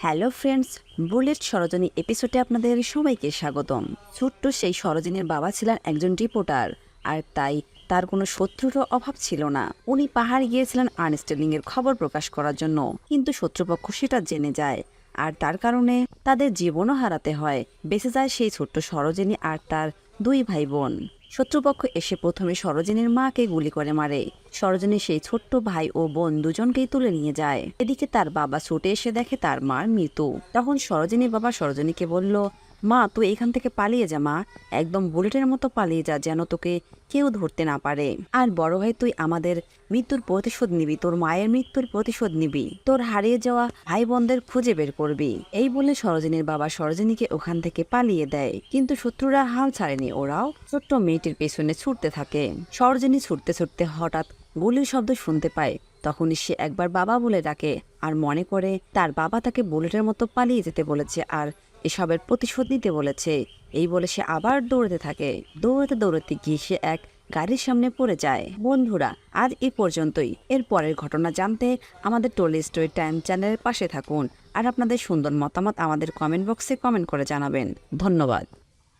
Hello friends, bullet Sarojini এপিসোডে আপনাদের সবাইকে স্বাগতম। ছোট্ট সেই সরোজিনীর বাবা ছিলেন একজন রিপোর্টার আর তাই তার কোনো শত্রুরও অভাব ছিল না। উনি পাহাড় গিয়েছিলেন আর্নস্টেলিং এর খবর প্রকাশ করার জন্য, কিন্তু শত্রুপক্ষ সেটা জেনে যায়। আর তার কারণে তাদের জীবনও হারাতে হয়। বেঁচে যায় সেই ছোট্ট সরোজিনী আর তার দুই ভাই বোন শত্রুপক্ষ এসে প্রথমে সরোজিনীর মাকে গুলি করে মারে। সরোজিনী সেই ছোট্ট ভাই ও বোন দুজনকেই তুলে নিয়ে যায়। এদিকে তার বাবা ছুটে এসে দেখে তার মার মৃত্যু। তখন সরোজিনীর বাবা সরোজিনীকে বলল মা, তুই এখান থেকে পালিয়ে যা, মা। একদম বুলেটের মতো পালিয়ে যা, যেন তোকে কেউ ধরতে না পারে। আর বড় ভাই, তুই আমাদের মৃত্যুর প্রতিশোধ নিবি, তোর মায়ের মৃত্যুর প্রতিশোধ নিবি। তোর হারিয়ে যাওয়া ভাই বোনদের খুঁজে বের করবি। এই বলে সরোজিনীর বাবা সরোজিনীকে ওখান থেকে পালিয়ে দেয়। কিন্তু শত্রুরা হাল ছাড়েনি, ওরাও ছোট্ট মেয়েটির পেছনে ছুটতে থাকে। সরোজিনী ছুটতে ছুটতে হঠাৎ গুলির শব্দ শুনতে পায়। তখনই সে একবার বাবা বলে ডাকে, আর মনে করে তার বাবা তাকে বুলেটের মতো পালিয়ে যেতে বলেছে, আর এসবের প্রতিশোধ নিতে বলেছে। এই বলে সে আবার দৌড়তে থাকে। দৌড়তে দৌড়তে গিয়ে সে এক গাড়ির সামনে পড়ে যায়। বন্ধুরা, আজ এ পর্যন্তই। এর পরের ঘটনা জানতে আমাদের টোলি স্টোরি টাইম চ্যানেলের পাশে থাকুন। আর আপনাদের সুন্দর মতামত আমাদের কমেন্ট বক্সে কমেন্ট করে জানাবেন। ধন্যবাদ।